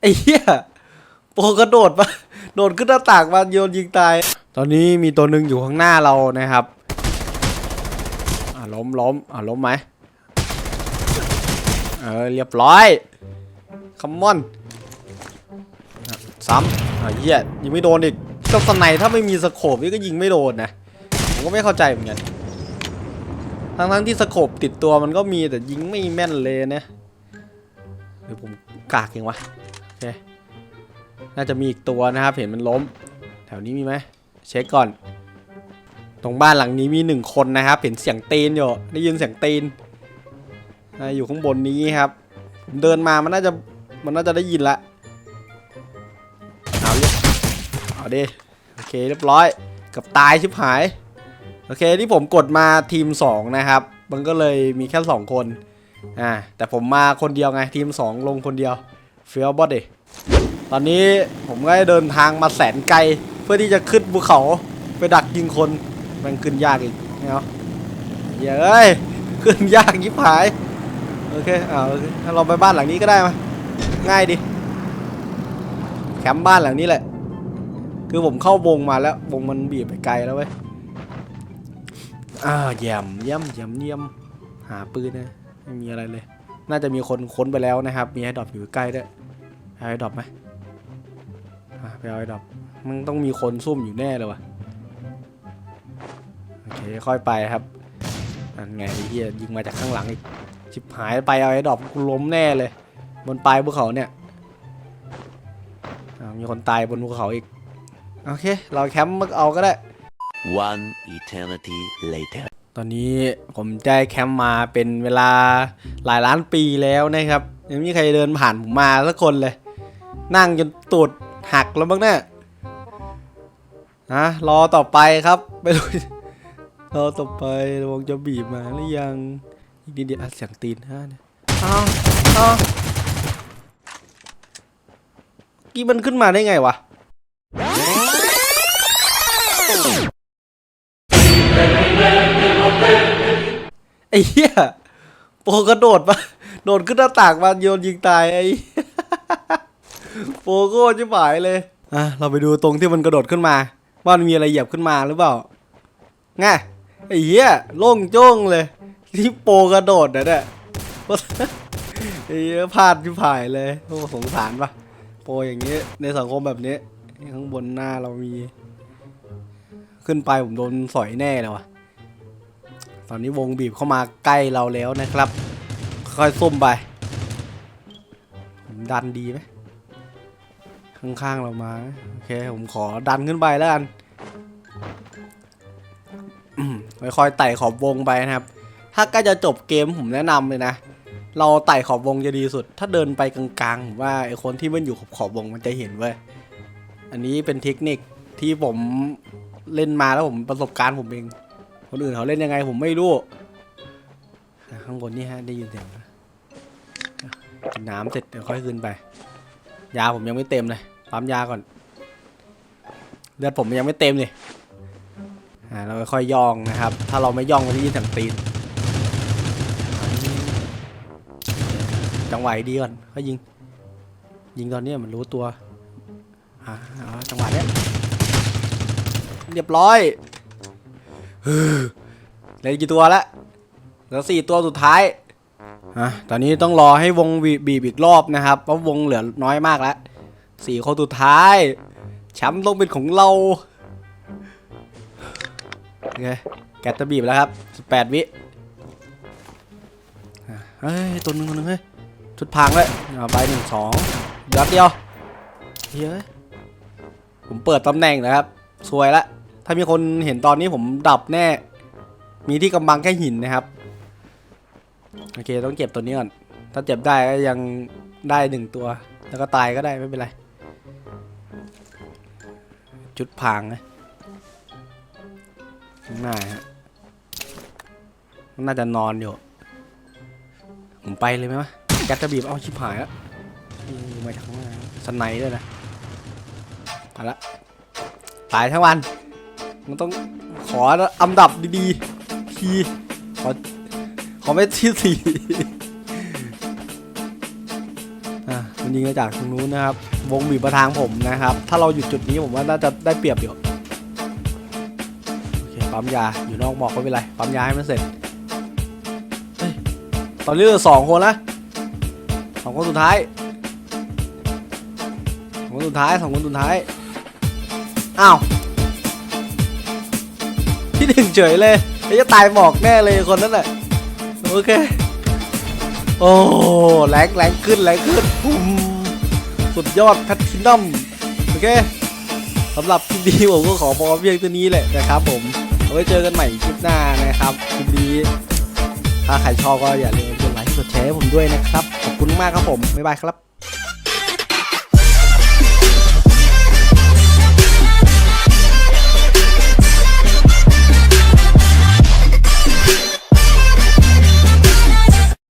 ไอ้เหี้ยโปกระโดดมาโดดขึ้นหน้าต่างมาโยนยิงตาย ตอนนี้มีตัวหนึ่งอยู่ข้างหน้าเรานะครับ อ่าล้มล้มอ่าล้มไหมเออเรียบร้อยคัมมอนซ้ำอ่าเหี้ยยิงไม่โดนอีกเจ้าสไนถ้าไม่มีสโคปนี่ก็ยิงไม่โดนนะผมก็ไม่เข้าใจเหมือนกันทั้งทั้งที่สโคปติดตัวมันก็มีแต่ยิงไม่แม่นเลยนะหรือผมกากยังวะ โอเคน่าจะมีอีกตัวนะครับ เห็นมันล้ม แถวนี้มีไหมเช็คก่อน ตรงบ้านหลังนี้มีหนึ่งคนนะครับ เห็นเสียงตีนอยู่ได้ยินเสียงตีนอยู่ข้างบนนี้ครับผมเดินมามันน่าจะมันน่าจะได้ยินละเอาเรียเอาดิโอเคเรียบร้อยกับตายชิบหายโอเคที่ผมกดมาทีม 2 นะครับ มันก็เลยมีแค่ 2 คนอ่าแต่ผมมาคนเดียวไงทีม 2 ลงคนเดียว เฟียบอดดิตอนนี้ผมก็ได้เดินทางมาแสนไกล เพื่อที่จะขึ้นภูเขาไปดักยิงคนมันขึ้นยากอีกเนาะเย้ยขึ้นยากยิบหายโอเคเอาโอเคถ้าเราไปบ้านหลังนี้ก็ได้มาง่ายดิแคมป์บ้านหลังนี้แหละ คือผมเข้าวงมาแล้ววงมันบีบไปไกลแล้วเว้ยอ่าเยี่ยมเยี่ยมเยี่ยมเยี่ยมหาปืนนะไม่มีอะไรเลย น่าจะมีคนค้นไปแล้วนะครับ มีไอ้ดรอปอยู่ใกล้ด้วยเอาไอ้ดรอปไหมอะไปเอาไอ้ดรอปมันต้องมีคนซุ่มอยู่แน่เลยว่ะโอเคค่อยไปครับนั่นไงไอ้เหี้ยยิงมาจากข้างหลังอีกชิบหายไปเอาไอ้ดรอปกูล้มแน่เลย บนปลายภูเขาเนี่ยอ่ามีคนตายบนภูเขาอีก โอเค เราแคมป์มาเอาก็ได้ One eternity later. ตอนนี้ผมได้แคมป์มาเป็นเวลาหลายล้านปีแล้วนะครับยังไม่มีใครเดินผ่านผมมาสักคนเลย นั่งจนตูดหักแล้วบ้างเนี่ยนะรอต่อไปครับไม่รู้รอต่อไประวังจะบีบมาหรือยังอีกนิดเดียวเสียงตีนฮะเนี่ยอ้าวอ้าวกี้มันขึ้นมาได้ไงวะ ไอ้เหี้ยโปกระโดดมาโดดขึ้นหน้าต่างมาโยนยิงตายไอ้โปโก้จะหมายเลยอะเราไปดูตรงที่มันกระโดดขึ้นมาว่ามันมีอะไรเหยียบขึ้นมาหรือเปล่าง่ะไอ้เหี้ยโล่งโจ้งเลย ที่โปกระโดดนะเนี่ยไอ้เหี้ยพลาดที่ผายเลยโอ้สงสารปะโปอย่างนี้ในสังคมแบบนี้ข้างบนหน้าเรามี ขึ้นไปผมโดนสอยแน่เลยว่ะ ตอนนี้วงบีบเข้ามาใกล้เราแล้วนะครับ ค่อยซุ่มไปผมดันดีไหมข้างๆเรามาโอเคผมขอดันขึ้นไปแล้วกันค่อยๆไต่ขอบวงไปนะครับ ถ้าใกล้จะจบเกมผมแนะนำเลยนะ เราไต่ขอบวงจะดีสุด ถ้าเดินไปกลางๆผมว่าไอคนที่มันอยู่ขอบขอบวงมันจะเห็นเว้ยอันนี้เป็นเทคนิคที่ผมเล่นมาแล้วผมประสบการณ์ผมเอง คนอื่นเขาเล่นยังไงผมไม่รู้ข้างบนนี่ฮะได้ยินเสียงนะกินน้ำเสร็จเดี๋ยวค่อยขึ้นไป ยาผมยังไม่เต็มเลยปั๊มยาก่อนเลือดผมยังไม่เต็มเลยอ่าเราค่อยย่องนะครับ ถ้าเราไม่ย่องมันจะยินเสียงตีนจังหวะดีก่อนก็ยิง ยิงตอนนี้มันรู้ตัวอ่าจังหวะเนี้ยเรียบร้อย เหลือกี่ตัวละเหลือสี่ตัวสุดท้ายอะตอนนี้ต้องรอให้วงบีบีบอีกรอบนะครับเพราะวงเหลือน้อยมากแล้วสี่คนสุดท้ายแชมป์ต้องเป็นของเราโอเคแกตจะบีบแล้วครับสิบแปดวิอะเฮ้ยตัวหนึงตัวหนึงเฮ้ยชุดพังเลยเอาไปหนึ่งสองยัดเดียวเฮ้ยผมเปิดตำแหน่งนะครับ สวยละ ถ้ามีคนเห็นตอนนี้ผมดับแน่ มีที่กำบังแค่หินนะครับ โอเคต้องเก็บตัวนี้ก่อน ถ้าเจ็บได้ก็ยังได้หนึ่งตัว แล้วก็ตายก็ได้ไม่เป็นไร จุดพางนะข้างหน้าฮะน่าจะนอนอยู่ ผมไปเลยไหมวะแกสจะบีบเอาชิบหายแล้วมาจากข้างหน้าสไนด์ด้วยนะไปละตายทั้งวัน มันต้องขออันดับดีๆ ทีขอขอไม่ที่สี่อะมันยิงมาจากทางนู้นนะครับ วงบีบมาทางผมนะครับ ถ้าเราหยุดจุดนี้ผมว่าน่าจะได้เปรียบอยู่โอเคปั๊มยาอยู่นอกหมอกไม่เป็นไรปั๊มยาให้มันเสร็จเฮ้ยตอนนี้เหลือสองคนละสองคนสุดท้ายสองคนสุดท้ายสองคนสุดท้ายอ้าว ที่หนึ่งเฉยเลยไอ้จะตายหมอกแน่เลยคนนั้นแหละโอเค โอ้แรงแรงขึ้นแรงขึ้นปุ้มสุดยอดแพททินัมโอเคสำหรับคลิปนี้ผมก็ขอพอเพียงตัวนี้แหละนะครับ ผมเอาไว้เจอกันใหม่คลิปหน้านะครับคลิปนี้ถ้าใครชอบก็อย่าลืมกดไลค์กดแชร์ให้ผมด้วยนะครับ ขอบคุณมากครับผม บ๊ายบายครับ